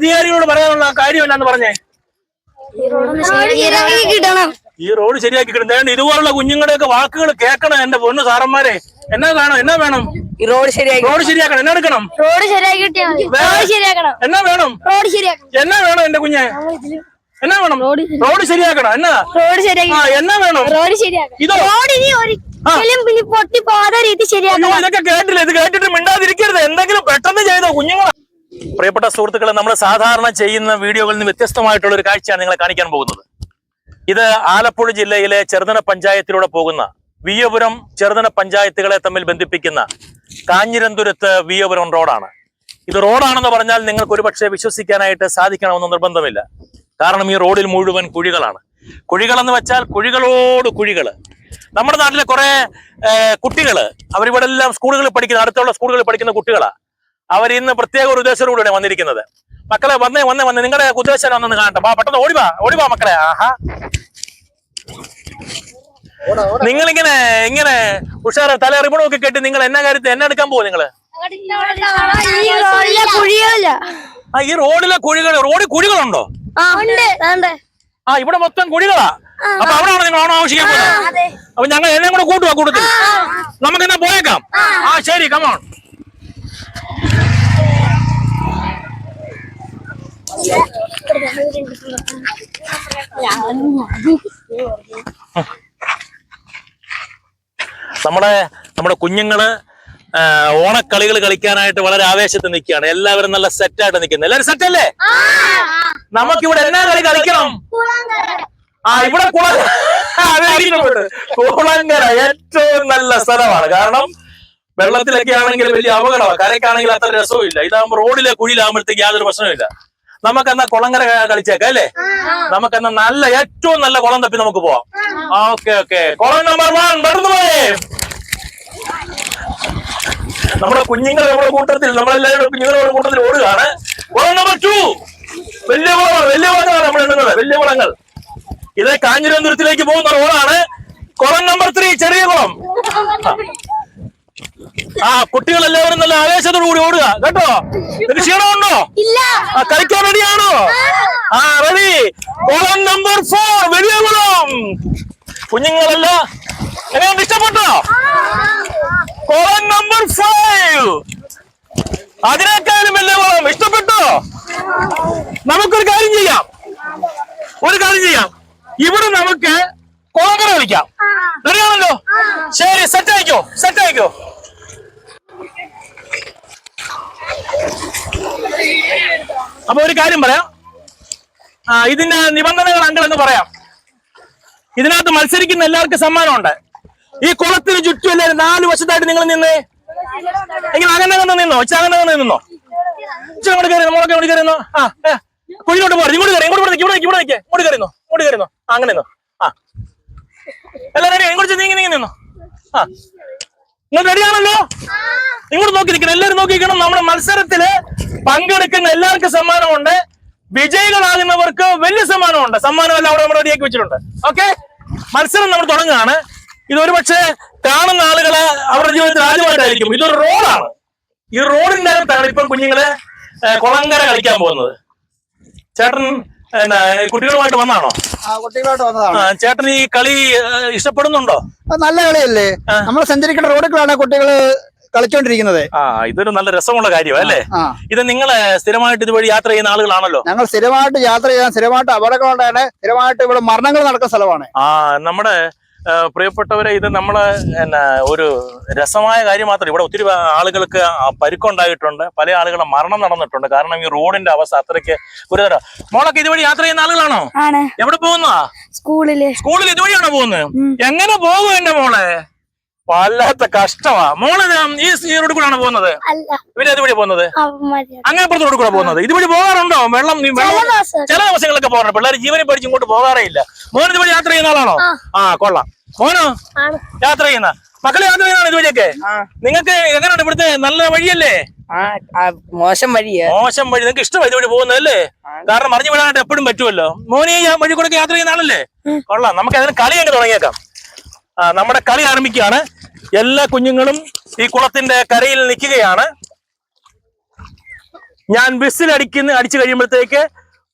അധികാരികളോട് പറയാനുള്ള കാര്യം എന്നാന്ന് പറഞ്ഞേ? കിട്ടണം. ഈ റോഡ് ശരിയാക്കി കിട്ടും ഇതുപോലുള്ള കുഞ്ഞുങ്ങളുടെയൊക്കെ വാക്കുകൾ കേൾക്കണം എന്റെ പൊണ്ണു സാറന്മാരെ. എന്നാ വേണം എന്നാ വേണം? റോഡ് ശരിയാക്കി റോഡ് ശരിയാക്കണം എന്നാ എടുക്കണം? റോഡ് ശരിയാക്കണം. എന്നാ വേണം? റോഡ് ശരിയാക്കണം. എന്നാ വേണം എന്റെ കുഞ്ഞെ? എന്നാ വേണം? റോഡ് ശരിയാക്കണം എന്നാ? റോഡ് ശരിയാക്കണം എന്നാ വേണം? റോഡ് ശരിയാക്കണം. പൊട്ടി പോകാതെ രീതി ശരിയാക്കണം. ഇതൊക്കെ കേട്ടില്ല ഇത് കേട്ടിട്ട് മിണ്ടാതിരിക്കരുത്. എന്തെങ്കിലും പെട്ടെന്ന് ചെയ്തോ കുഞ്ഞുങ്ങൾ പ്രിയപ്പെട്ട സുഹൃത്തുക്കളെ നമ്മൾ സാധാരണ ചെയ്യുന്ന വീഡിയോകളിൽ നിന്ന് വ്യത്യസ്തമായിട്ടുള്ള ഒരു കാഴ്ചയാണ് നിങ്ങളെ കാണിക്കാൻ പോകുന്നത്. ഇത് ആലപ്പുഴ ജില്ലയിലെ ചെറുതന പഞ്ചായത്തിലൂടെ പോകുന്ന വിയപുരം ചെറുതന പഞ്ചായത്തുകളെ തമ്മിൽ ബന്ധിപ്പിക്കുന്ന കാഞ്ഞിരന്തുരത്ത് വിയപുരം റോഡാണ്. ഇത് റോഡാണെന്ന് പറഞ്ഞാൽ നിങ്ങൾക്ക് ഒരുപക്ഷെ വിശ്വസിക്കാനായിട്ട് സാധിക്കണമെന്ന് നിർബന്ധമില്ല. കാരണം ഈ റോഡിൽ മുഴുവൻ കുഴികളാണ്. കുഴികളെന്ന് വെച്ചാൽ കുഴികളോട് കുഴികൾ. നമ്മുടെ നാട്ടിലെ കുറെ കുട്ടികൾ അവരിവിടെ എല്ലാം സ്കൂളുകളിൽ പഠിക്കുന്ന അടുത്തുള്ള സ്കൂളുകളിൽ പഠിക്കുന്ന കുട്ടികളാ. അവർ ഇന്ന് പ്രത്യേക ഒരു ഉദ്ദേശത്തോടുകൂടിയാണ് വന്നിരിക്കുന്നത്. മക്കളെ വന്നേ വന്നേ വന്നേ. നിങ്ങളുടെ ഉദ്ദേശം ഒന്നും കാണട്ടെ. വാ പെട്ടെന്ന് ഓടിവാ ഓടിവാ മക്കളെ. ആഹാ. നിങ്ങളിങ്ങനെ ഇങ്ങനെ ഉഷാറ് തല റിബണൊക്കെ കെട്ടി നിങ്ങൾ എന്നാ കാര്യത്തിൽ എന്നെ എടുക്കാൻ പോകും നിങ്ങൾ? ഈ റോഡിലെ കുഴികളില്ല ആ ഈ റോഡിലെ കുഴികൾ റോഡിൽ കുഴികളുണ്ടോ? ആ ഉണ്ട്. ഉണ്ട് ആ ഇവിടെ മൊത്തം കുഴികളാ. അപ്പൊ അവിടെയാണ് നിങ്ങൾ ഓണം ആവശ്യിക്കാൻ പോകുന്നത്? അതെ. അപ്പൊ ഞങ്ങൾ എന്നെ കൂടെ കൂട്ടുവാ കൂട്ടത്തിൽ. നമുക്ക് എന്നാ പോയേക്കാം? ആ. ശരി കമോൺ നമ്മുടെ നമ്മുടെ കുഞ്ഞുങ്ങൾ ഓണക്കളികൾ കളിക്കാനായിട്ട് വളരെ ആവേശത്തിൽ നിൽക്കുകയാണ്. എല്ലാവരും നല്ല സെറ്റായിട്ട് നിൽക്കുന്നത് എല്ലാവരും സെറ്റ് അല്ലേ? നമുക്കിവിടെ എന്നാ കളി കളിക്കണം? ആ ഇവിടെ. കുളങ്കര ഏറ്റവും നല്ല സ്ഥലമാണ്. കാരണം വെള്ളത്തിലൊക്കെ ആണെങ്കിൽ വലിയ അപകടമാണ്. കരയ്ക്കാണെങ്കിൽ അത്ര രസവും ഇല്ല ഇതാകുമ്പോൾ റോഡിലെ കുഴിയിലാകുമ്പോഴത്തേക്ക് യാതൊരു പ്രശ്നവുമില്ല. നമുക്കെന്നാ കുളങ്ങര കളിച്ചേക്കാം അല്ലേ? നമുക്കെന്നാ നല്ല ഏറ്റവും നല്ല കുളം തപ്പി നമുക്ക് പോവാം. Okay okay. കുളം നമ്പർ വൺ നടന്നു പോയേ. നമ്മുടെ കുഞ്ഞുങ്ങൾ നമ്മുടെ കൂട്ടത്തിൽ നമ്മളെല്ലാവരും കുഞ്ഞുങ്ങളുടെ കൂട്ടത്തിൽ ഓടുകയാണ്. കുളം നമ്പർ ടു വലിയ കുളമാണ് വലിയ കുളങ്ങളാണ് നമ്മൾ എണ്ണുന്നത് വലിയ കുളങ്ങൾ. ഇത് കാഞ്ഞിരന്തുരത്തിലേക്ക് പോകുന്ന റോഡാണ്. കുളം നമ്പർ ത്രീ ചെറിയ കുളം. ആ കുട്ടികൾ എല്ലാവരും നല്ല ആവേശത്തോടു കൂടി ഓടുക. കേട്ടോ? ക്ഷീണമുണ്ടോ? കളിക്കാൻ റെഡിയാണോ ആ. റെഡി കോളം നമ്പർ ഫോർ വലിയ കുളം കുഞ്ഞുങ്ങളല്ല ഇഷ്ടപ്പെട്ടോ? കോളം നമ്പർ ഫൈവ് അതിനേക്കാളും വലിയ കുളം. ഇഷ്ടപ്പെട്ടോ? നമുക്കൊരു കാര്യം ചെയ്യാം. ഒരു കാര്യം ചെയ്യാം. ഇവിടെ നമുക്ക് കുളങ്കര കളിക്കാം. റെഡിയാണല്ലോ ശരി സെറ്റ് ആയിക്കോ സെറ്റ് ആയിക്കോ. അപ്പൊ ഒരു കാര്യം പറയാം. ആ ഇതിന്റെ നിബന്ധനകൾ അങ്കിൾ എന്ന് പറയാം. ഇതിനകത്ത് മത്സരിക്കുന്ന എല്ലാവർക്കും സമ്മാനമുണ്ട്. ഈ കുളത്തിന് ചുറ്റും എല്ലാവരും നാല് വശത്തായിട്ട് നിങ്ങൾ നിന്നേ. എങ്കിൽ അങ്ങനെ അങ്ങനെ നിന്നോ? ഉച്ച അങ്ങനെ അങ്ങനെ നിന്നോ? ഉച്ച അങ്ങോട്ട് കയറി മോളൊക്കെ ഇങ്ങോട്ട് കയറുന്നോ ആ കുഴിയിലോട്ട് പോരും ഇങ്ങോട്ട് കയറി ഇങ്ങോട്ട് ഇവിടെ ഇവിടെ നിൽക്ക്, ഇങ്ങോട്ട് കയറുന്നോ ഇങ്ങോട്ട് കയറുന്നോ ആ അങ്ങനെ നിന്നോ? ആ. എല്ലാവരും? ഇങ്ങോട്ട് നീങ്ങി നീങ്ങി നിന്നോ? ആ. നിങ്ങൾ റെഡിയാണല്ലോ ഇങ്ങോട്ട് നോക്കി നിൽക്കണം. എല്ലാവരും നോക്കി നിൽക്കണം. നമ്മുടെ മത്സരത്തിൽ പങ്കെടുക്കുന്ന എല്ലാവർക്കും സമ്മാനമുണ്ട്. വിജയികളാകുന്നവർക്ക് വലിയ സമ്മാനമുണ്ട്. സമ്മാനമെല്ലാം അവിടെ നമ്മൾ റെഡിയാക്കി വെച്ചിട്ടുണ്ട്. ഓക്കെ മത്സരം നമ്മൾ തുടങ്ങുകയാണ്. ഇത് ഒരു പക്ഷേ കാണുന്ന ആളുകൾ അവരുടെ ജീവിതത്തിൽ ആദ്യമായിട്ടായിരിക്കും. ഇതൊരു റോഡാണ് ഈ റോഡിന്റെ അകത്താണ് ഇപ്പം കുഞ്ഞുങ്ങൾ കുളങ്കര കളിക്കാൻ പോകുന്നത്. ചേട്ടൻ കുട്ടികളുമായിട്ട് വന്നാണോ? വന്നതാണ്. ചേട്ടൻ ഈ കളി ഇഷ്ടപ്പെടുന്നുണ്ടോ? നല്ല കളിയല്ലേ. നമ്മൾ സഞ്ചരിക്കുന്ന റോഡുകളാണ് കുട്ടികൾ കളിച്ചോണ്ടിരിക്കുന്നത്. ആ ഇതൊരു നല്ല രസമുള്ള കാര്യമാണ് അല്ലേ? ഇത് നിങ്ങൾ സ്ഥിരമായിട്ട് ഇതുവഴി യാത്ര ചെയ്യുന്ന ആളുകളാണല്ലോ? ഞങ്ങൾ സ്ഥിരമായിട്ട് യാത്ര ചെയ്യാൻ സ്ഥിരമായിട്ട് അപകടങ്ങളുണ്ടാണ് സ്ഥിരമായിട്ട് ഇവിടെ മരണങ്ങൾ നടക്കുന്ന സ്ഥലമാണ്. ആ നമ്മുടെ പ്രിയപ്പെട്ടവരെ ഇത് നമ്മൾ എന്നാ ഒരു രസമായ കാര്യം മാത്രമല്ല. ഇവിടെ ഒത്തിരി ആളുകൾക്ക് പരുക്കുണ്ടായിട്ടുണ്ട്. പല ആളുകളുടെ മരണം നടന്നിട്ടുണ്ട്. കാരണം ഈ റോഡിന്റെ അവസ്ഥ അത്രയ്ക്ക് ഗുരുതര. മോളൊക്കെ ഇതുവഴി യാത്ര ചെയ്യുന്ന ആളുകളാണോ? എവിടെ പോകുന്നതാ? സ്കൂളിൽ. സ്കൂളിൽ ഇതുവഴിയാണോ പോകുന്നത്? എങ്ങനെ പോകും എന്റെ മോളെ? വല്ലാത്ത കഷ്ടമാ. മോൾ ഈ റോഡ് റോഡിൽ കൂടെയാണോ പോകുന്നത്? ഇവർ ഇതുവഴി പോകുന്നത്? അങ്ങനെ റോഡിൽ കൂടെ പോകുന്നത്. ഇതുവഴി പോകാറുണ്ടോ? വെള്ളം ചില ദിവസങ്ങളൊക്കെ പോകാറുണ്ട്. പിള്ളേർ ജീവനെ പഠിച്ച് ഇങ്ങോട്ട് പോകാറേ ഇല്ല. മോൻ ഇതുവഴി യാത്ര ചെയ്യുന്ന ആളാണോ? ആ കൊള്ളാം. മോനോ? യാത്ര ചെയ്യുന്ന? മക്കളെ യാത്ര ചെയ്യുന്നതാണ് ഇതുവഴിയൊക്കെ നിങ്ങൾക്ക് എങ്ങനെയാണ് ഇവിടുത്തെ നല്ല വഴിയല്ലേ? മോശം വഴിയാ. മോശം വഴി. നിങ്ങൾക്ക് ഇഷ്ടമായി ഇതുവഴി പോകുന്നതല്ലേ? കാരണം മറിഞ്ഞു വിടാനായിട്ട് എപ്പോഴും പറ്റുമല്ലോ. മോനെ ഞാൻ വഴി കൂടെ യാത്ര ചെയ്യുന്ന ആളല്ലേ? കൊള്ളാം. നമുക്ക് അതിന് കളി അങ്ങ് തുടങ്ങിയേക്കാം. ആ, നമ്മുടെ കളി ആരംഭിക്കുകയാണ്. എല്ലാ കുഞ്ഞുങ്ങളും ഈ കുളത്തിന്റെ കരയിൽ നിൽക്കുകയാണ്. ഞാൻ വിസിൽ അടിക്കുന്ന അടിച്ചു കഴിയുമ്പോഴത്തേക്ക്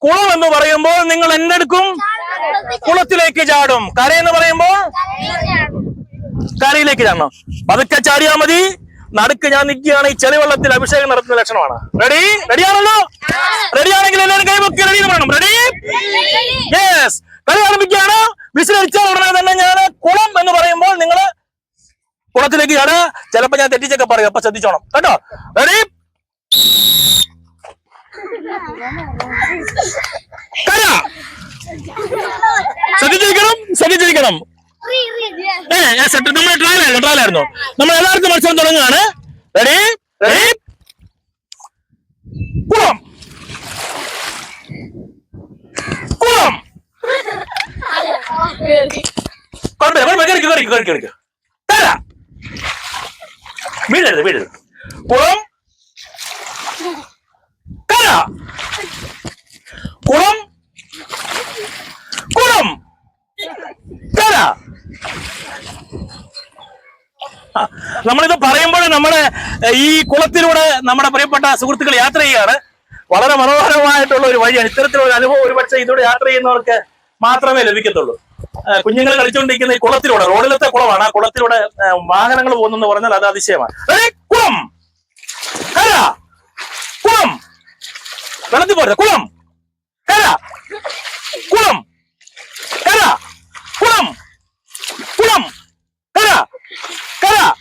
കുളം എന്ന് പറയുമ്പോൾ നിങ്ങൾ എന്നെടുക്കും. കുളത്തിലേക്ക് ചാടും. എന്ന് പറയുമ്പോൾ കരയിലേക്ക് ചാടണം. പതുക്കെ ചാടിയാ മതി. നടുക്ക് ഞാൻ നിൽക്കുകയാണ്. ഈ ചെളിവെള്ളത്തിൽ അഭിഷേകം നടത്തുന്ന ലക്ഷണമാണ്. റെഡി റെഡി ആണല്ലോ? റെഡി ആണെങ്കിൽ എല്ലാവരും കൈപൊക്കി റെഡി വേണം റെഡി യെസ് കളി ആരംഭിക്കുകയാണ്. ഉടനെ തന്നെ ഞാൻ കുളം എന്ന് പറയുമ്പോൾ നിങ്ങൾ കുളത്തിലേക്ക് ചാടുക. ചിലപ്പോ ഞാൻ തെറ്റിച്ചൊക്കെ പറയും. അപ്പൊ ശ്രദ്ധിച്ചോണം. കേട്ടോ? റെഡി കര! ശ്രദ്ധിച്ചിരിക്കണം ശ്രദ്ധിച്ചിരിക്കണം ഏ ഞാൻ സെറ്റ് നമ്മൾ ട്രയൽ ആയിരുന്നു നമ്മൾ എല്ലാവർക്കും മത്സരം തുടങ്ങുകയാണ്. റെഡി റെഡി കുളം കുളം കുഴപ്പമില്ല കുഴപ്പമില്ല. കേറിക്കോ കേറിക്കോ കേറിക്കോ കേറിക്കോ തരാ. വീടരുത് വീടരുത് കുളം കുളം കുളം തല. നമ്മളിത് പറയുമ്പോൾ നമ്മുടെ ഈ കുളത്തിലൂടെ നമ്മുടെ പ്രിയപ്പെട്ട സുഹൃത്തുക്കൾ യാത്ര ചെയ്യുകയാണ് വളരെ മനോഹരമായിട്ടുള്ള ഒരു വഴിയാണ്. ഇത്തരത്തിലുള്ള അനുഭവം ഒരുപക്ഷെ ഇതിലൂടെ യാത്ര ചെയ്യുന്നവർക്ക് മാത്രമേ ലഭിക്കത്തുള്ളൂ. കുഞ്ഞുങ്ങൾ കളിച്ചുകൊണ്ടിരിക്കുന്ന ഈ കുളത്തിലൂടെ റോഡിലത്തെ കുളമാണ്. ആ കുളത്തിലൂടെ വാഹനങ്ങൾ പോകുന്നെന്ന് പറഞ്ഞാൽ അത് അതിശയമാണ് Ready? കുളം കര കുളം പോരുത്. കുളം. കര കുളം. കര കുളം. കുളം. കര കര.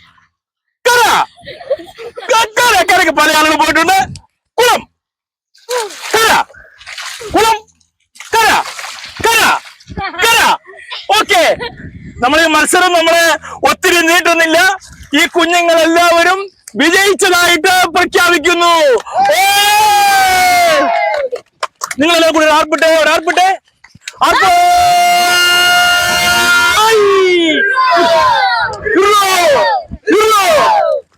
കര. ക- കര കരക്ക് പല ആളുകൾ പോയിട്ടുണ്ട്. കുളം. കര. കുളം. കര. കര. കര. ഓക്കെ. നമ്മൾ ഈ മത്സരം നമ്മൾ ഒത്തിരി നീട്ടുന്നില്ല. ഈ കുഞ്ഞുങ്ങൾ എല്ലാവരും വിജയിച്ചതായിട്ട് പ്രഖ്യാപിക്കുന്നു. നിങ്ങളെല്ലാം കൂടി ഒരാർപ്പിട്ടെ ഒരാർപ്പിട്ടെ ആർപ്പ്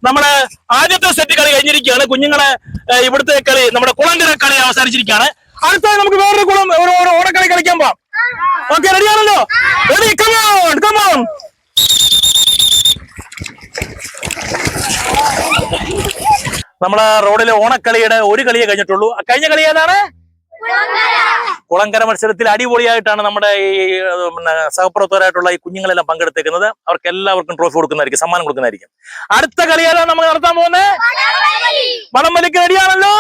നമ്മുടെ ആദ്യത്തെ സെറ്റ് കളി കഴിഞ്ഞിരിക്കുകയാണ്. കുഞ്ഞുങ്ങളെ ഇവിടുത്തെ കളി നമ്മുടെ കുളങ്കര കളി അവസാനിച്ചിരിക്കുകയാണ്. അടുത്തത് നമുക്ക് വേറൊരു കുളം ഒരു ഒരു ഓടക്കളി കളിക്കാൻ പോവാം. ഓക്കെ റെഡി ആണല്ലോ? Ready come on come on നമ്മളെ റോഡിലെ ഓണക്കളിയുടെ ഒരു കളിയെ കഴിഞ്ഞിട്ടുള്ളൂ. കഴിഞ്ഞ കളി ഏതാണ്? കുളങ്കര. മത്സരത്തിൽ അടിപൊളിയായിട്ടാണ് നമ്മുടെ ഈ പിന്നെ സഹപ്രവർത്തകരായിട്ടുള്ള ഈ കുഞ്ഞുങ്ങളെല്ലാം പങ്കെടുത്തേക്കുന്നത്. അവർക്ക് എല്ലാവർക്കും ട്രോഫി കൊടുക്കുന്നതായിരിക്കും സമ്മാനം കൊടുക്കുന്നതായിരിക്കും. അടുത്ത കളിയാലോ നമുക്ക് നമ്മൾ നടത്താൻ പോകുന്നത് വടംവലിക്ക് റെഡിയാണല്ലോ?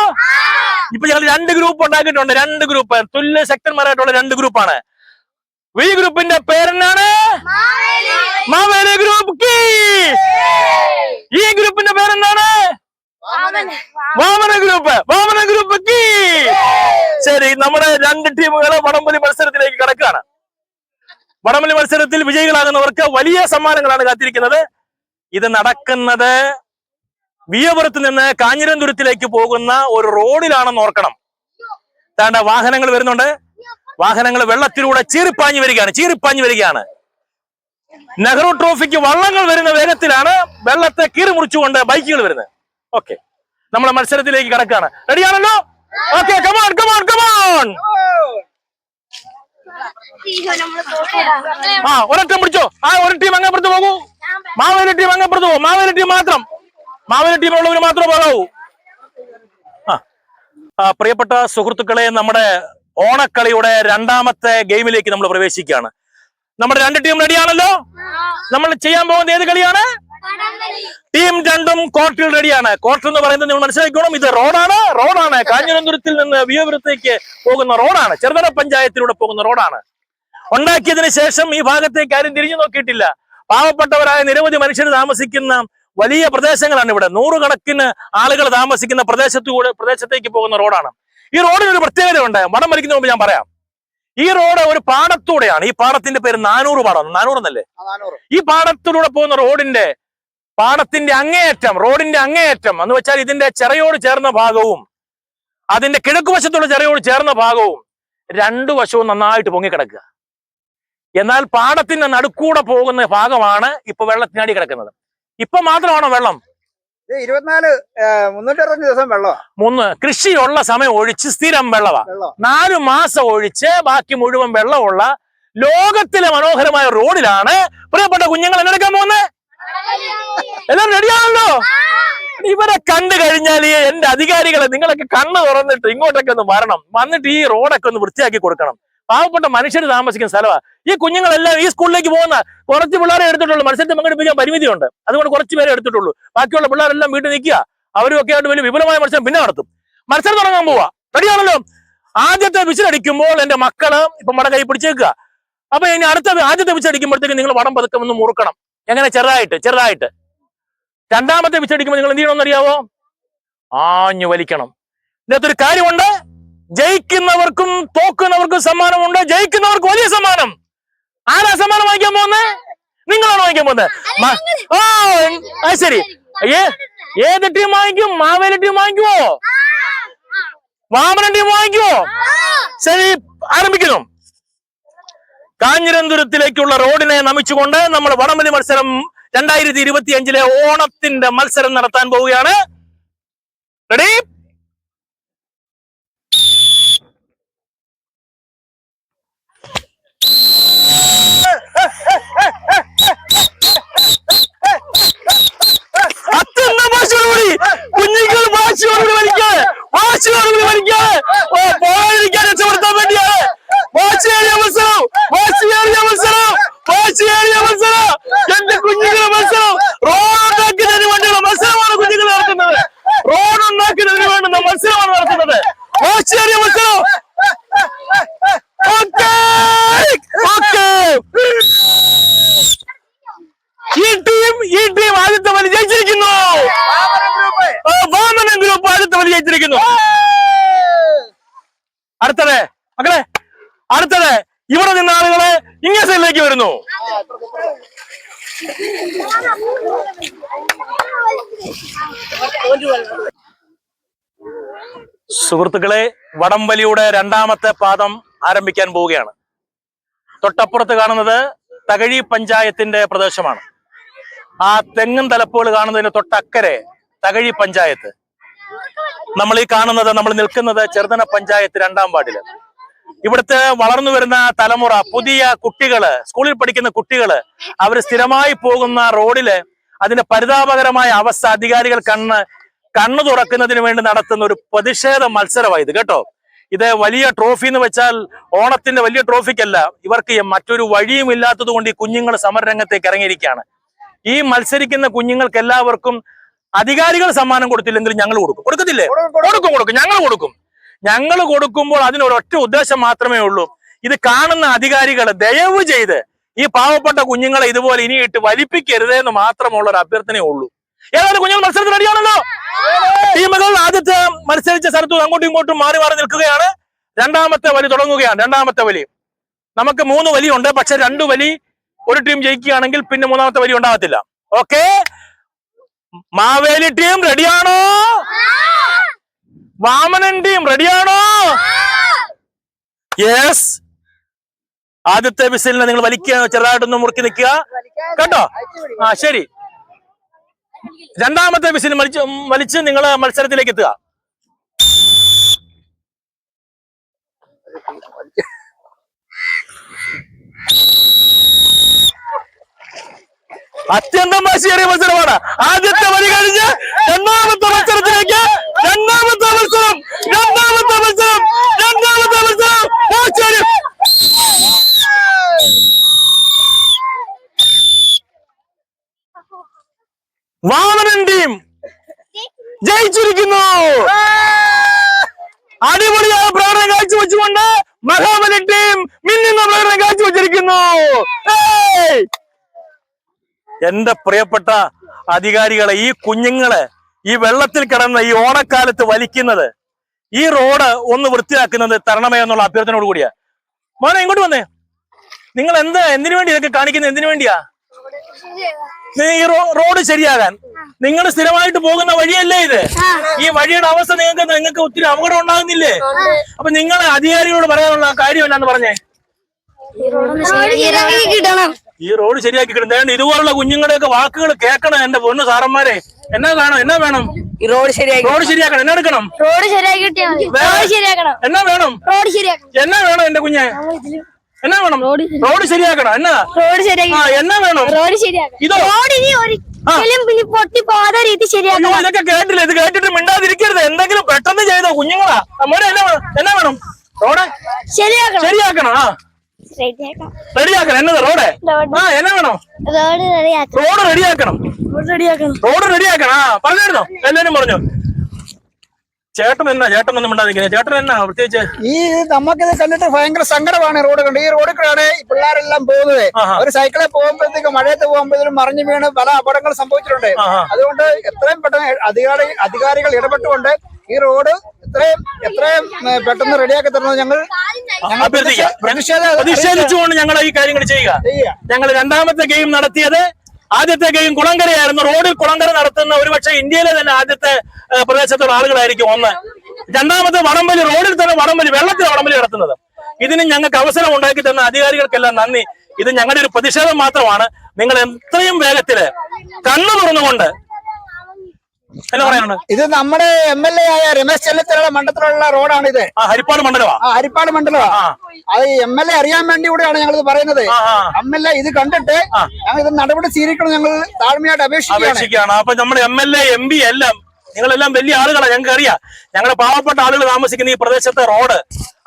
ഇപ്പൊ ഞങ്ങൾ രണ്ട് ഗ്രൂപ്പ് ഉണ്ടാക്കിയിട്ടുണ്ട് രണ്ട് ഗ്രൂപ്പ് തുല്യ ശക്തന്മാരായിട്ടുള്ള രണ്ട് ഗ്രൂപ്പാണ് വി ഗ്രൂപ്പിന്റെ പേരെന്നാണ് മാവേലി. ഗ്രൂപ്പ് ഈ ഗ്രൂപ്പിന്റെ പേരെന്താണ് വാമന ഗ്രൂപ്പ് വാമന ഗ്രൂപ്പ് കീ! ശരി നമ്മുടെ രണ്ട് ടീമുകൾ വടംവലി മത്സരത്തിലേക്ക് കടക്കുകയാണ്. വടംവലി മത്സരത്തിൽ വിജയികളാകുന്നവർക്ക് വലിയ സമ്മാനങ്ങളാണ് കാത്തിരിക്കുന്നത്. ഇത് നടക്കുന്നത് വിയപുരത്ത് നിന്ന് കാഞ്ഞിരന്തുരത്തിലേക്ക് പോകുന്ന ഒരു റോഡിലാണെന്ന് ഓർക്കണം. താണ്ട വാഹനങ്ങൾ വരുന്നുണ്ട്. വാഹനങ്ങൾ വെള്ളത്തിലൂടെ ചീറിപ്പാഞ്ഞു വരികയാണ് ചീറിപ്പാഞ്ഞു വരികയാണ്. നെഹ്റു ട്രോഫിക്ക് വള്ളങ്ങൾ വരുന്ന വേഗത്തിലാണ് വെള്ളത്തെ കീറി മുറിച്ചുകൊണ്ട് ബൈക്കുകൾ വരുന്നത്. ഓക്കെ നമ്മളെ മത്സരത്തിലേക്ക് കടക്കാണ്. റെഡിയാണല്ലോ okay come on come on come on ആ ഒരൊറ്റം പിടിച്ചോ. ആ ഒരു ടീം അങ്ങപ്പുറത്ത് പോകൂ. മാവേലി ടീം അങ്ങപ്പുറത്ത് പോകും മാവേലി ടീം മാത്രം. മാവേലി ടീമിലുള്ളവർ മാത്രം പോകാവൂ. ആ, പ്രിയപ്പെട്ട സുഹൃത്തുക്കളെ നമ്മുടെ ഓണക്കളിയുടെ രണ്ടാമത്തെ ഗെയിമിലേക്ക് നമ്മൾ പ്രവേശിക്കുകയാണ്. നമ്മുടെ രണ്ട് ടീം റെഡിയാണല്ലോ നമ്മൾ ചെയ്യാൻ പോകുന്ന ഏത് കളിയാണ്? ടീം രണ്ടും കോർട്ടിൽ റെഡിയാണ് കോർട്ട് എന്ന് പറയുന്നത് നിങ്ങൾ മനസ്സിലാക്കണം ഇത് റോഡാണ്. റോഡാണ്. കാഞ്ഞിരന്തുരത്തിൽ നിന്ന് വിയപുരത്തേക്ക് പോകുന്ന റോഡാണ്. ചെറുതല പഞ്ചായത്തിലൂടെ പോകുന്ന റോഡാണ്. ഉണ്ടാക്കിയതിന് ശേഷം ഈ ഭാഗത്തേക്ക് ആരും തിരിഞ്ഞു നോക്കിയിട്ടില്ല. പാവപ്പെട്ടവരായ നിരവധി മനുഷ്യർ താമസിക്കുന്ന വലിയ പ്രദേശങ്ങളാണ് ഇവിടെ. നൂറുകണക്കിന് ആളുകൾ താമസിക്കുന്ന പ്രദേശത്തുകൂടെ പ്രദേശത്തേക്ക് പോകുന്ന റോഡാണ്. ഈ റോഡിന് ഒരു പ്രത്യേകതയുണ്ട്. മടം വലിക്കുന്ന മുമ്പ് ഞാൻ പറയാം. ഈ റോഡ് ഒരു പാടത്തൂടെയാണ്. ഈ പാടത്തിന്റെ പേര് നാനൂറ് പാടം നാനൂറ് എന്നല്ലേ? ഈ പാടത്തിലൂടെ പോകുന്ന റോഡിന്റെ പാടത്തിന്റെ അങ്ങേയറ്റം റോഡിന്റെ അങ്ങേയറ്റം എന്ന് വെച്ചാൽ ഇതിന്റെ ചെറയോട് ചേർന്ന ഭാഗവും അതിന്റെ കിഴക്കുവശത്തുള്ള ചെറയോട് ചേർന്ന ഭാഗവും രണ്ടു വശവും നന്നായിട്ട് പൊങ്ങിക്കിടക്കുക. എന്നാൽ പാടത്തിന്റെ നടുക്കൂടെ പോകുന്ന ഭാഗമാണ് ഇപ്പൊ വെള്ളത്തിനടി കിടക്കുന്നത്. ഇപ്പൊ മാത്രമാണോ വെള്ളം? ഇരുപത്തിനാല് മുന്നൂറ്റി അറുപത്തഞ്ച് ദിവസം വെള്ളമാ മൂന്ന് കൃഷിയുള്ള സമയം ഒഴിച്ച് സ്ഥിരം വെള്ളമാ നാല് മാസം ഒഴിച്ച് ബാക്കി മുഴുവൻ വെള്ളമുള്ള ലോകത്തിലെ മനോഹരമായ റോഡിലാണ് പ്രിയപ്പെട്ട കുഞ്ഞുങ്ങൾ എന്നെടുക്കാൻ പോകുന്നത് എല്ലാം റെഡിയാണല്ലോ ഇവരെ കണ്ടു കഴിഞ്ഞാൽ എന്റെ അധികാരികളെ നിങ്ങളൊക്കെ കണ്ണ് തുറന്നിട്ട് ഇങ്ങോട്ടൊക്കെ ഒന്ന് വരണം. വന്നിട്ട് ഈ റോഡൊക്കെ ഒന്ന് വൃത്തിയാക്കി കൊടുക്കണം. പാവപ്പെട്ട മനുഷ്യർ താമസിക്കുന്ന സ്ഥലമാണ് ഈ കുഞ്ഞുങ്ങളെല്ലാം ഈ സ്കൂളിലേക്ക് പോകുന്ന കുറച്ച് പിള്ളേരെ എടുത്തിട്ടുള്ളൂ. മത്സരത്തെ പങ്കെടുപ്പിക്കാൻ പരിമിതിയുണ്ട്. അതുകൊണ്ട് കുറച്ച് പേരെ എടുത്തിട്ടുള്ളൂ. ബാക്കിയുള്ള പിള്ളേരെല്ലാം വീട്ടിൽ നിൽക്കുക. അവരും ഒക്കെ ആയിട്ട് വലിയ വിപുലമായ മത്സരം പിന്നെ നടത്തും. മത്സരം തുടങ്ങാൻ പോവാ. റെഡിയാണല്ലോ ആദ്യത്തെ വിസിലടിക്കുമ്പോൾ എന്റെ മക്കൾ ഇപ്പൊ മട കൈ പിടിച്ചേക്കുക. അപ്പൊ ഇനി അടുത്ത ആദ്യത്തെ വിസിലടിക്കുമ്പോഴത്തേക്ക് നിങ്ങൾ വടം പതുക്കം ഒന്ന് മുറുക്കണം. എങ്ങനെ? ചെറുതായിട്ട് ചെറുതായിട്ട്. രണ്ടാമത്തെ വിസിലടിക്കുമ്പോൾ നിങ്ങൾ എന്ത് ചെയ്യണമെന്ന് അറിയാവോ? ആഞ്ഞു വലിക്കണം. ഇതിനകത്തൊരു കാര്യമുണ്ട്. ജയിക്കുന്നവർക്കും തോക്കുന്നവർക്കും സമ്മാനമുണ്ട്. ജയിക്കുന്നവർക്ക് വലിയ സമ്മാനം. ആരാ സമ്മാനം വാങ്ങിക്കാൻ പോകുന്നത് നിങ്ങളാണ് വാങ്ങിക്കാൻ പോകുന്നത് ആ അത് ശരി. അയ്യേ ഏത് ടീം വാങ്ങിക്കും? മാവേലി ടീം വാങ്ങിക്കുവോ? വാമന ടീം വാങ്ങിക്കുവോ? ശരി ആരംഭിക്കുന്നു. കാഞ്ഞിരന്തുരത്തിലേക്കുള്ള റോഡിനെ നമിച്ചുകൊണ്ട് നമ്മൾ വടംവലി മത്സരം രണ്ടായിരത്തി ഇരുപത്തി അഞ്ചിലെ ഓണത്തിന്റെ മത്സരം നടത്താൻ പോവുകയാണ് റെഡി അത്യന്തം വാശിയോടുകൂടി കുഞ്ഞുങ്ങൾ വാശിയോടുകൂടി വലിക്കുക വാശിയോടുകൂടി വലിക്കുക ഓ പോകാതിരിക്കാൻ രക്ഷപ്പെടുത്താൻ വേണ്ടിയാണ് വാശിയേറിയ മത്സരം വാശിയേറിയ മത്സരം വാശിയേറിയ മത്സരം എന്റെ കുഞ്ഞുങ്ങളെ മത്സരം റോഡ് ഉണ്ടാക്കുന്നതിന് വേണ്ടിയുള്ള മത്സരമാണ് കുഞ്ഞുങ്ങൾ നടത്തുന്നത് റോഡ് ഉണ്ടാക്കുന്നതിന് വേണ്ടുന്ന മത്സരമാണ് നടത്തുന്നത് വാശിയേറിയ മത്സരം ഓക്കേ ഓക്കേ ഈ ടീം ഈ ടീം ആദ്യത്തെ വലി ജയിച്ചിരിക്കുന്നു ആ, വാമനൻ ഗ്രൂപ്പ് ആദ്യത്തെ വലി ജയിച്ചിരിക്കുന്നു അടുത്തത് മക്കളെ അടുത്തത് ഇവിടെ നിന്ന ആളുകളെ ഇങ്ങേ സൈഡിലേക്ക് വരുന്നു സുഹൃത്തുക്കളെ വടംവലിയുടെ രണ്ടാമത്തെ പാദം ആരംഭിക്കാൻ പോവുകയാണ്. തൊട്ടപ്പുറത്ത് കാണുന്നത് തകഴി പഞ്ചായത്തിന്റെ പ്രദേശമാണ്. ആ തെങ്ങും തലപ്പുകൾ കാണുന്നതിന് തൊട്ടക്കരെ തകഴി പഞ്ചായത്ത്. നമ്മൾ ഈ കാണുന്നത് നമ്മൾ നിൽക്കുന്നത് ചെറുതന പഞ്ചായത്ത് രണ്ടാം വാർഡിൽ ഇവിടുത്തെ വളർന്നു വരുന്ന തലമുറ പുതിയ കുട്ടികൾ സ്കൂളിൽ പഠിക്കുന്ന കുട്ടികൾ അവർ സ്ഥിരമായി പോകുന്ന റോഡിൽ അതിന്റെ പരിതാപകരമായ അവസ്ഥ അധികാരികൾ കണ്ണ് കണ്ണു തുറക്കുന്നതിന് വേണ്ടി നടത്തുന്ന ഒരു പ്രതിഷേധ മത്സരമാണ് ഇത് കേട്ടോ. ഇത് വലിയ ട്രോഫി എന്ന് വെച്ചാൽ ഓണത്തിന്റെ വലിയ ട്രോഫിക്കല്ല. ഇവർക്ക് മറ്റൊരു വഴിയും ഇല്ലാത്തത് കൊണ്ട് ഈ കുഞ്ഞുങ്ങൾ സമരരംഗത്തേക്ക് ഇറങ്ങിയിരിക്കുകയാണ്. ഈ മത്സരിക്കുന്ന കുഞ്ഞുങ്ങൾക്ക് എല്ലാവർക്കും അധികാരികൾ സമ്മാനം കൊടുത്തില്ലെങ്കിൽ ഞങ്ങൾ കൊടുക്കും. കൊടുക്കത്തില്ലേ? കൊടുക്കും കൊടുക്കും. ഞങ്ങൾ കൊടുക്കും. ഞങ്ങൾ കൊടുക്കുമ്പോൾ അതിനൊരൊറ്റ ഉദ്ദേശം മാത്രമേ ഉള്ളൂ. ഇത് കാണുന്ന അധികാരികൾ ദയവ് ചെയ്ത് ഈ പാവപ്പെട്ട കുഞ്ഞുങ്ങളെ ഇതുപോലെ ഇനിയിട്ട് വലിപ്പിക്കരുത് എന്ന് മാത്രമുള്ള ഒരു അഭ്യർത്ഥനയേ ഉള്ളൂ. ഏതായാലും കുഞ്ഞുങ്ങൾ മത്സരത്തിന് റെഡിയാണല്ലോ ടീമുകൾ ആദ്യത്തെ മത്സരിച്ച സ്ഥലത്ത് അങ്ങോട്ടും ഇങ്ങോട്ടും മാറി മാറി നിൽക്കുകയാണ്. രണ്ടാമത്തെ വലി തുടങ്ങുകയാണ്. രണ്ടാമത്തെ വലി. നമുക്ക് മൂന്ന് വലിയുണ്ട്. പക്ഷെ രണ്ട് വലി ഒരു ടീം ജയിക്കുകയാണെങ്കിൽ പിന്നെ മൂന്നാമത്തെ വലി ഉണ്ടാകത്തില്ല. ഓക്കെ മാവേലി ടീം റെഡിയാണോ വാമനൻ ടീം റെഡിയാണോ യെസ് ആദ്യത്തെ വിസിലിനെ നിങ്ങൾ വലിക്കുക ചെറുതായിട്ടൊന്ന് മുറുക്കി നിൽക്കുക. കേട്ടോ? ആ ശരി. രണ്ടാമത്തെ വിസിൽ വലിച്ച് വലിച്ച് നിങ്ങൾ മത്സരത്തിലേക്ക് എത്തുക. അത്യന്തം വാശിയേറിയ മത്സരമാണ്. ആദ്യത്തെ വരി കഴിഞ്ഞ് രണ്ടാമത്തെ മത്സരത്തിലേക്ക് രണ്ടാമത്തെ മത്സരം രണ്ടാമത്തെ മത്സരം രണ്ടാമത്തെ മത്സരം. വാമനൻ ടീം ജയിച്ചിരിക്കുന്നു. അടിപൊളിയായ പ്രകടനം കാഴ്ചവെച്ചുകൊണ്ട് മഹാബലി ടീം മിന്നുന്ന പ്രകടനം കാഴ്ചവെച്ചിരിക്കുന്നു! എന്റെ പ്രിയപ്പെട്ട അധികാരികളെ ഈ കുഞ്ഞുങ്ങളെ ഈ വെള്ളത്തിൽ കിടന്ന ഈ ഓണക്കാലത്ത് വലിക്കുന്നത് ഈ റോഡ് ഒന്ന് വൃത്തിയാക്കുന്നത് തരണമേ എന്നുള്ള അഭ്യർത്ഥനയോട് കൂടിയാ. മോനെ ഇങ്ങോട്ട് വന്നേ. നിങ്ങൾ എന്താ എന്തിനു വേണ്ടി ഇതൊക്കെ കാണിക്കുന്നത്? എന്തിനു വേണ്ടിയാ? ഈ റോഡ് ശരിയാകാൻ. നിങ്ങൾ സ്ഥിരമായിട്ട് പോകുന്ന വഴിയല്ലേ ഇത്? ഈ വഴിയുടെ അവസ്ഥ നിങ്ങൾക്ക് നിങ്ങൾക്ക് ഒത്തിരി അപകടം ഉണ്ടാകുന്നില്ലേ? അപ്പൊ നിങ്ങൾ അധികാരികളോട് പറയാനുള്ള കാര്യം എന്നാന്ന് പറഞ്ഞേ? ഈ റോഡ് ശരിയാക്കി കിട്ടും ഇതുപോലുള്ള കുഞ്ഞുങ്ങളുടെയൊക്കെ വാക്കുകൾ കേൾക്കണം എന്റെ പൊന്നു സാറന്മാരെ. എന്നാ കാണോ എന്നാ വേണം? ഈ റോഡ് ശരിയാക്കി റോഡ് ശരിയാക്കണം എന്നാ എടുക്കണം? റോഡ് ശരിയാക്കി കിട്ടിയാൽ റോഡ് ശരിയാക്കണം. എന്നാ വേണം? റോഡ് ശരിയാക്കണം. എന്നാ വേണം എന്റെ കുഞ്ഞെ? എന്നാ വേണം? റോഡ് ശരിയാക്കണം. എന്നാ? റോഡ് ശരിയാക്കി ആ എന്നാ വേണം? റോഡ് ശരിയാക്കണം. ഇതോ? റോഡ് ഇനി ഒരു. പിന്നെ പൊട്ടി പോകാതെ രീതി ശരിയാക്കണം. ഇതൊക്കെ കേട്ടില്ല. ഇത് കേട്ടിട്ട് മിണ്ടാതിരിക്കരുത്. എന്തെങ്കിലും പെട്ടെന്ന് ചെയ്തോ കുഞ്ഞുങ്ങളാ. മോനെ എന്നാ വേണം? എന്നാ വേണം? റോഡ് ശരിയാക്കണം. ശരിയാക്കണം. ആ. റെഡിയാക്കണം. എന്നത് റോഡ്. ആ എന്നാ വേണം? റോഡ് റെഡിയാക്കണം. റോഡ് റെഡിയാക്കണം. റോഡ് റെഡിയാക്കണം. ആ പറഞ്ഞായിരുന്നോ? എല്ലാരും പറഞ്ഞു? ചേട്ടൻ എന്നാ? ചേട്ടൻ ഒന്നും മിണ്ടാതിരിക്കുന്നത് ചേട്ടൻ എന്നാ? പ്രത്യേകിച്ച് ഈ നമുക്കിത് കണ്ടിട്ട് ഭയങ്കര സങ്കടമാണ് റോഡ് കണ്ട്. ഈ റോഡിൽ കൂടെയാണ് ഈ പിള്ളേരെല്ലാം പോകുന്നത്. ഒരു സൈക്കിളിൽ പോകുമ്പോഴത്തേക്കും മഴയത്ത് പോകുമ്പോഴത്തേക്കും മറിഞ്ഞു വീണ് പല അപകടങ്ങൾ സംഭവിച്ചിട്ടുണ്ട്. അതുകൊണ്ട് എത്രയും പെട്ടെന്ന് അധികാരി അധികാരികൾ ഇടപെട്ടുകൊണ്ട് ഈ റോഡ് എത്രയും എത്രയും പെട്ടെന്ന് റെഡിയാക്കി തരുന്നത് ഞങ്ങൾ പ്രതിഷേധിച്ചുകൊണ്ട് ഞങ്ങൾ ഈ കാര്യങ്ങൾ ചെയ്യുക. ഞങ്ങൾ രണ്ടാമത്തെ ഗെയിം നടത്തിയത് ആദ്യത്തെ ഗെയിം കുളങ്കരയായിരുന്നു. റോഡിൽ കുളങ്കര നടത്തുന്ന ഒരുപക്ഷെ ഇന്ത്യയിലെ തന്നെ ആദ്യത്തെ പ്രദേശത്തുള്ള ആളുകളായിരിക്കും ഒന്ന്. രണ്ടാമത്തെ വടംവലി റോഡിൽ തന്നെ വടംവലി വെള്ളത്തിൽ വടംവലി നടത്തുന്നത്. ഇതിന് ഞങ്ങൾക്ക് അവസരം ഉണ്ടാക്കി തന്ന അധികാരികൾക്കെല്ലാം നന്ദി. ഇത് ഞങ്ങളുടെ ഒരു പ്രതിഷേധം മാത്രമാണ്. നിങ്ങൾ എത്രയും വേഗത്തിൽ കണ്ണു തുറന്നുകൊണ്ട് ഇത് നമ്മുടെ എം എൽ എ ആയ രമേശ് ചെന്നിത്തലയുടെ മണ്ഡലത്തിലുള്ള റോഡാണ് ഇത്. ഹരിപ്പാട് മണ്ഡലമാ? ഹരിപ്പാട് മണ്ഡലമാ. അത് എം എൽ എ അറിയാൻ വേണ്ടി കൂടെയാണ് ഞങ്ങൾ ഇത് പറയുന്നത് എം എൽ എ ഇത് കണ്ടിട്ട്. ഞങ്ങൾ ഇത് നടപടി സ്വീകരിക്കണം ഞങ്ങൾ താഴ്മയായിട്ട് അപേക്ഷിക്കുകയാണ്. അപേക്ഷിക്കുകയാണ്. അപ്പൊ നമ്മുടെ M L A M P എല്ലാം നിങ്ങളെല്ലാം വലിയ ആളുകളാണ്. ഞങ്ങൾക്ക് അറിയാം ഞങ്ങളുടെ പാവപ്പെട്ട ആളുകൾ താമസിക്കുന്ന ഈ പ്രദേശത്തെ റോഡ്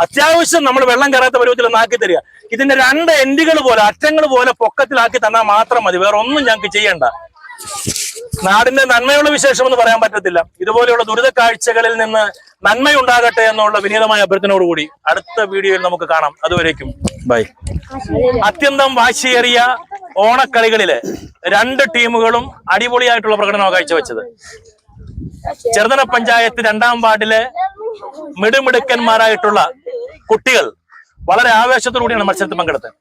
അത്യാവശ്യം നമ്മൾ വെള്ളം കയറാത്ത പരുവത്തിൽ ഒന്നാക്കി തരിക. ഇതിന്റെ രണ്ട് എൻഡുകൾ പോലെ അറ്റങ്ങൾ പോലെ പൊക്കത്തിലാക്കി തന്നാൽ മാത്രം മതി. വേറെ ഒന്നും ഞങ്ങൾക്ക് ചെയ്യണ്ട. നാടിന്റെ നന്മയുള്ള വിശേഷം എന്ന് പറയാൻ പറ്റത്തില്ല. ഇതുപോലെയുള്ള ദുരിത കാഴ്ചകളിൽ നിന്ന് നന്മയുണ്ടാകട്ടെ എന്നുള്ള വിനീതമായ അഭ്യർത്ഥനയോടുകൂടി അടുത്ത വീഡിയോയിൽ നമുക്ക് കാണാം. അതുവരേക്കും ബൈ. അത്യന്തം വാശിയേറിയ ഓണക്കളികളിൽ രണ്ട് ടീമുകളും അടിപൊളിയായിട്ടുള്ള പ്രകടനമാണ് കാഴ്ചവെച്ചത്. ചെറുതല പഞ്ചായത്ത് രണ്ടാം വാർഡിലെ മിടുമിടുക്കന്മാരായിട്ടുള്ള കുട്ടികൾ വളരെ ആവേശത്തോടുകൂടിയാണ് മത്സരത്തിൽ പങ്കെടുത്തത്.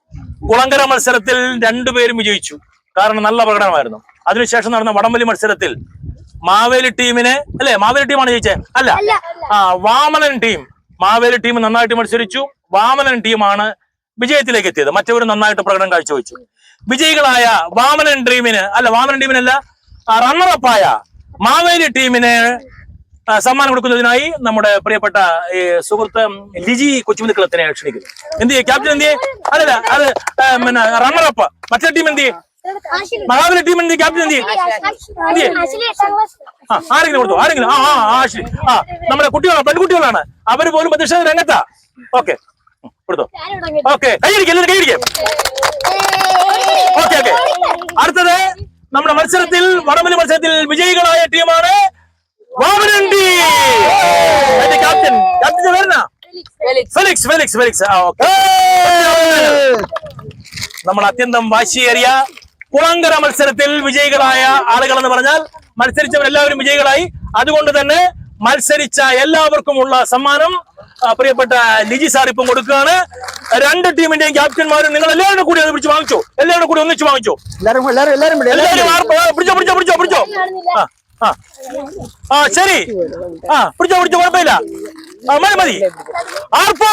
കുളങ്കര മത്സരത്തിൽ രണ്ടുപേരും വിജയിച്ചു. കാരണം നല്ല പ്രകടനമായിരുന്നു. അതിനുശേഷം നടന്ന വടംവലി മത്സരത്തിൽ മാവേലി ടീമിനെ അല്ലെ? മാവേലി ടീമാണ് ജയിച്ചേ? അല്ല. ആ വാമനൻ ടീം. മാവേലി ടീം നന്നായിട്ട് മത്സരിച്ചു. വാമനൻ ടീമാണ് വിജയത്തിലേക്ക് എത്തിയത്. മറ്റവരും നന്നായിട്ട് പ്രകടനം കാഴ്ചവെച്ചു. വിജയികളായ വാമനൻ ടീമിന് അല്ല വാമനൻ ടീമിനല്ല റണ്ണറപ്പായ മാവേലി ടീമിനെ സമ്മാനം കൊടുക്കുന്നതിനായി നമ്മുടെ പ്രിയപ്പെട്ട ഈ സുഹൃത്ത് ലിജി കൊച്ചുമുതിക്കളത്തിനെ ക്ഷണിക്കുന്നു. എന്ത് ചെയ്യും ക്യാപ്റ്റൻ എന്ത് ചെയ്യേ അല്ലല്ല അത് പിന്നെ റണ്ണറപ്പ് മറ്റേ ടീം എന്ത് ചെയ്യും മഹാബലി ടീമിന്റെ ക്യാപ്റ്റൻ എന്ത് ചെയ്യും ആരെങ്കിലും കൊടുത്തു? ആരെങ്കിലും? ആ ആ ആ ശരി ആ നമ്മുടെ കുട്ടികളാണ് പെൺകുട്ടികളാണ്. അവർ പോലും പ്രതിഷേധ രംഗത്താ. ഓക്കെ. കൊടുത്തു. ഓക്കെ. കൈയടിക്കും എല്ലാവരും കൈയടിക്കും. Okay okay. അടുത്തത് നമ്മുടെ മത്സരത്തിൽ വടമലി മത്സരത്തിൽ വിജയികളായ ടീമാണ് വാമനൻ ടീം. ക്യാപ്റ്റൻ ക്യാപ്റ്റൻ വരുന്ന ഫെലിക്സ്. ഫെലിക്സ് ഫെലിക്സ് ആ ഓക്കെ. നമ്മൾ അത്യന്തം വാശിയേറിയ കുളങ്കര മത്സരത്തിൽ വിജയികളായ ആളുകൾ എന്ന് പറഞ്ഞാൽ മത്സരിച്ചവരെല്ലാവരും വിജയികളായി. അതുകൊണ്ട് തന്നെ മത്സരിച്ച എല്ലാവർക്കുമുള്ള സമ്മാനം പ്രിയപ്പെട്ട ലിജി സാർ ഇപ്പം കൊടുക്കുകയാണ്. രണ്ട് ടീമിന്റെയും ക്യാപ്റ്റന്മാരും നിങ്ങൾ എല്ലാവരും കൂടി അത് പിടിച്ച് വാങ്ങിച്ചു. എല്ലാവരും കൂടി ഒന്നിച്ച് വാങ്ങിച്ചു. എല്ലാവരും പിടിച്ചോ പിടിച്ചോ പിടിച്ചോ പിടിച്ചോ. ആ ആ. ആ ശരി. ആ പിടിച്ചോ പിടിച്ചോ കുഴപ്പമില്ല. മതി മതി. ആർപ്പോ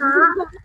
好！